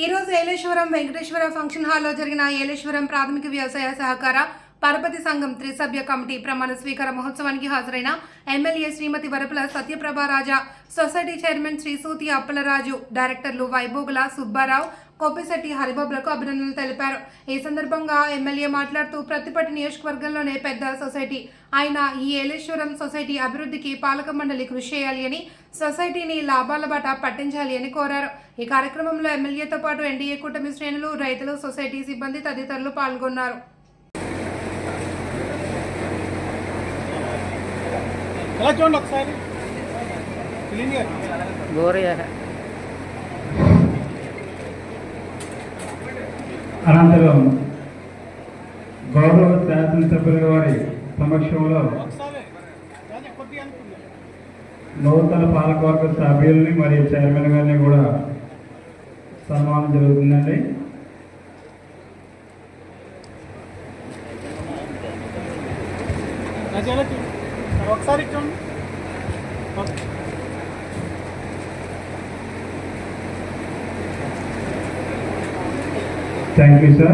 ఈరోజు ఏలేశ్వరం వెంకటేశ్వర ఫంక్షన్ హాల్లో జరిగిన ఏలేశ్వరం ప్రాథమిక వ్యవసాయ సహకార పరపతి సంఘం త్రిసభ్య కమిటీ ప్రమాణ స్వీకార మహోత్సవానికి హాజరైన MLA Shrimati Varupula Satyaprabha Raja society chairman Shri Suthi Appalaraju డైరెక్టర్లు వైభోగుల సుబ్బారావు కొప్పిశెట్టి హరిబాబులకు అభినందనలు తెలిపారు. ఈ సందర్భంగా ఎమ్మెల్యే మాట్లాడుతూ ప్రతిపటి నియోజకవర్గంలోనే పెద్ద సొసైటీ ఆయన ఈ ఏలేశ్వరం సొసైటీ అభివృద్ధికి పాలక మండలి కృషి చేయాలి అని సొసైటీని లాభాల బాట పట్టించాలి అని కోరారు. ఈ కార్యక్రమంలో ఎమ్మెల్యేతో పాటు ఎన్డీఏ కూటమి శ్రేణులు రైతులు సొసైటీ సిబ్బంది తదితరులు పాల్గొన్నారు. ఎలా చూడండి ఒకసారి. అనంతరం గౌరవ శాసనసభ్యుల వారి సమక్షంలో నూతన పాలకవర్గ సభ్యుల్ని మరియు చైర్మన్ గారిని కూడా సన్మానం జరుగుతుందండి. ఒకసారి Thank you, sir.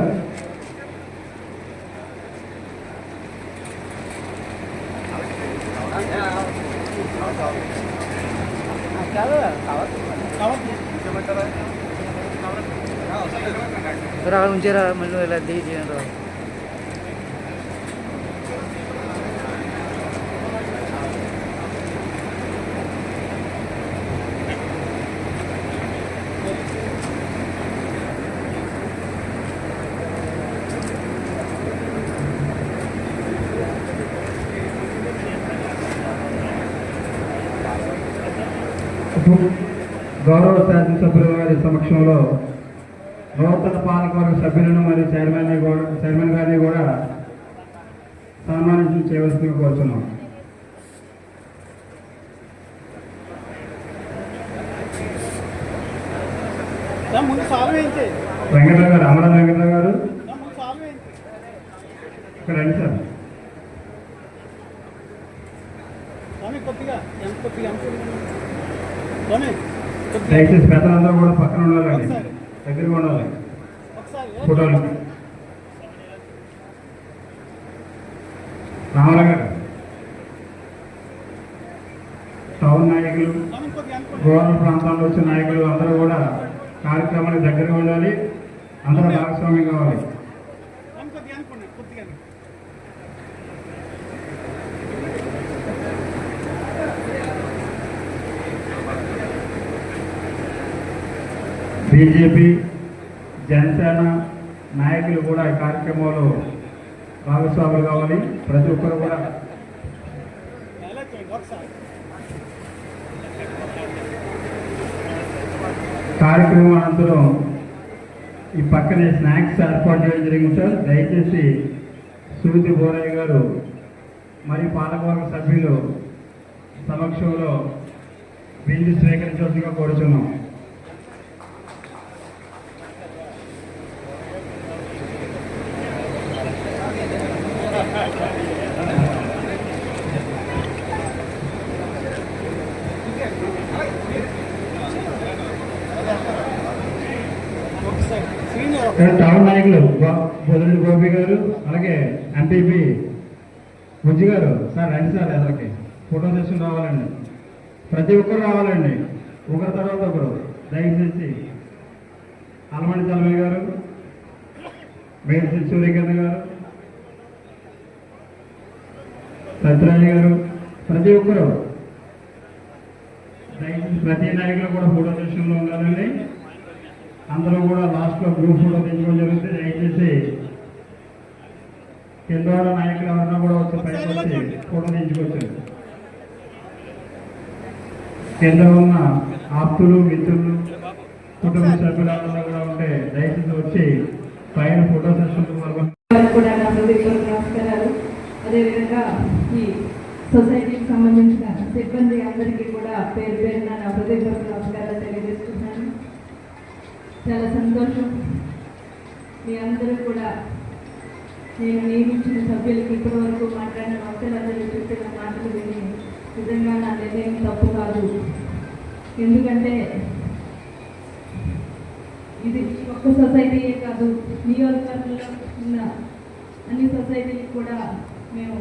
Rahun cerah melulu lah dia ni orang. రా గౌరవ శాసనసభ్యుల వారి సమక్షంలో నూతన పాలకవర్గ సభ్యులను మరియు చైర్మన్ కూడా చైర్మన్ గారిని కూడా సన్మానించి చేయవలసిందిగా కోరుతున్నాం వెంకటరావు గారు అమర వెంకటరావు గారు. ఇక్కడ రండి సార్. కొద్దిగా ఎంత కొద్దిగా? దయచేసి పెద్దలందరూ కూడా పక్కన ఉండాలండి. దగ్గరగా ఉండాలి. ఫోటోలు. రామారావు గారు. టౌన్ నాయకులు గోదావరి ప్రాంతాల్లో వచ్చిన నాయకులు అందరూ కూడా కార్యక్రమానికి దగ్గరగా ఉండాలి. అందరూ భాగస్వామ్యం కావాలి స్వామి కొద్దిగా అనుకోండి కొద్దిగా బీజేపీ జనసేన నాయకులు కూడా ఈ కార్యక్రమంలో భాగస్వాములు కావాలి. ప్రతి ఒక్కరు కూడా కార్యక్రమం అనంతరం ఈ పక్కనే స్నాక్స్ ఏర్పాటు చేయడం జరిగింది సార్. దయచేసి సుమతి బోరయ్య గారు మరియు పాలకవర్గ సభ్యులు సమక్షంలో బిల్లు స్వీకరించవలసిందిగా కోరుతున్నాం ఒకసారి సీనియర్ ఇక్కడ టౌన్ నాయకులు గో- బొదరెడ్డి గోపి గారు అలాగే ఎంపీపీ బుజ్జి గారు. సార్ రండి సార్ ఎదరికి ఫోటో సెషన్ రావాలండి. ప్రతి ఒక్కరు రావాలండి. ఒకరి తర్వాత ఒకరు. దయచేసి అలమణి చలమయ్య గారు మేడ్చి సూర్యకాంత్ గారు సత్యరాజు గారు ప్రతి ఒక్కరు. దయచేసి ప్రతి నాయకులు కూడా ఫోటో సెషన్లో ఉండాలండి. అందరూ కూడా లాస్ట్లో గ్రూప్ ఫోటో తెచ్చుకోవడం జరుగుతుంది దయచేసి కింద నాయకులు ఎవరన్నా కూడా వచ్చి పైకి వచ్చి ఫోటో తెచ్చుకోవచ్చు కింద ఉన్న ఆప్తులు మిత్రులు కుటుంబ సభ్యులందరూ కూడా ఉంటే దయచేసి వచ్చి పైన ఫోటో సెషన్ కూడా నమస్కారాలు. అదేవిధంగా ఈ సొసైటీకి సంబంధించిన సిబ్బంది అందరికీ కూడా పేరు పేరున నా హృదయపూర్వక నమస్కారాలు చాలా సంతోషం. మీ అందరూ కూడా నేను నియమించిన సభ్యులకి ఇప్పటి వరకు మాట్లాడిన వక్తలందరూ చెప్పిన మాటలు విని నిజంగా నా నిర్ణయం తప్పు కాదు. ఎందుకంటే ఇది ఒక్క సొసైటీయే కాదు నియోజకవర్గంలో ఉన్న అన్ని సొసైటీలకు కూడా మేము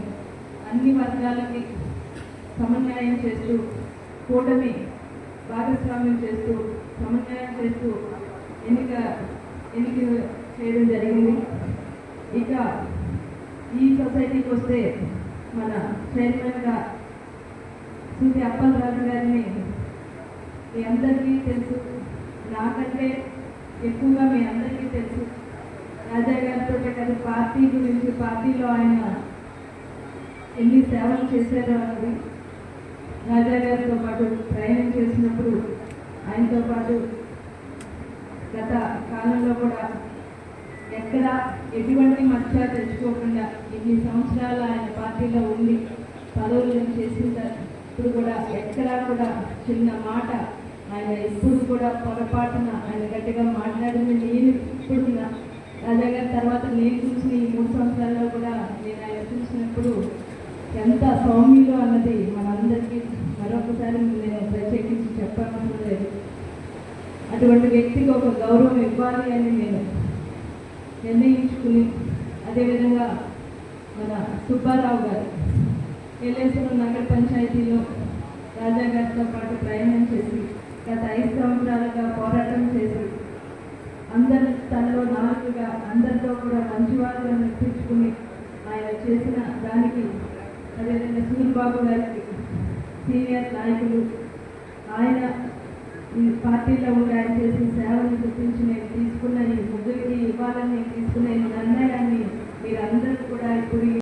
అన్ని వర్గాలకి సమన్వయం చేస్తూ కూటమి భాగస్వామ్యం చేస్తూ సమన్వయం చేస్తూ ఎన్నిక ఎన్నిక చేయడం జరిగింది. ఇక ఈ సొసైటీకి వస్తే మన చైర్మన్గా సూర్య అప్పలరాజు గారిని మీ అందరికీ తెలుసు. నాకంటే ఎక్కువగా మీ అందరికీ తెలుసు. రాజా గారితో కదా పార్టీ గురించి పార్టీలో ఆయన ఎన్ని సేవలు చేశారో అన్నది రాజా గారితో పాటు ప్రయాణం చేసినప్పుడు ఆయనతో పాటు గత కాలంలో కూడా ఎక్కడ ఎటువంటి మచ్చ తెచ్చుకోకుండా ఇన్ని సంవత్సరాలు ఆయన పార్టీలో ఉండి పదవులు చేసిన ఇప్పుడు కూడా ఎక్కడా కూడా చిన్న మాట ఆయన ఎప్పుడు కూడా పొరపాటున ఆయన గట్టిగా మాట్లాడింది నేను ఇప్పుడున్న రాజా తర్వాత నేను చూసిన ఈ మూడు సంవత్సరాల్లో కూడా నేను ఆయన చూసినప్పుడు ఎంత సౌమ్యులు అన్నది మనందరికీ మరొకసారి నేను ప్రత్యేకించి చెప్పనవసరం లేదు. అటువంటి వ్యక్తికి ఒక గౌరవం ఇవ్వాలి అని నేను నిర్ణయించుకుని అదేవిధంగా మన సుబ్బారావు గారు ఎల్లేశ్వరం నగర పంచాయతీలో రాజా గారితో పాటు ప్రయాణం చేసి గత ఐదు సంవత్సరాలుగా పోరాటం చేసి అందరి తనలో నాలుగుగా అందరితో కూడా మంచివాళ్ళగా నిర్పించుకుని ఆయన చేసిన దానికి అదేవిధంగా సూరిబాబు గారికి సీనియర్ నాయకులు ఆయన ఈ పార్టీలో ఉండి ఆయన చేసిన సేవలను గుర్తించి నేను తీసుకున్న ఈ ముగ్గురికి ఇవ్వాలని తీసుకున్న ఈ నిర్ణయాన్ని మీరందరూ కూడా ఇప్పుడు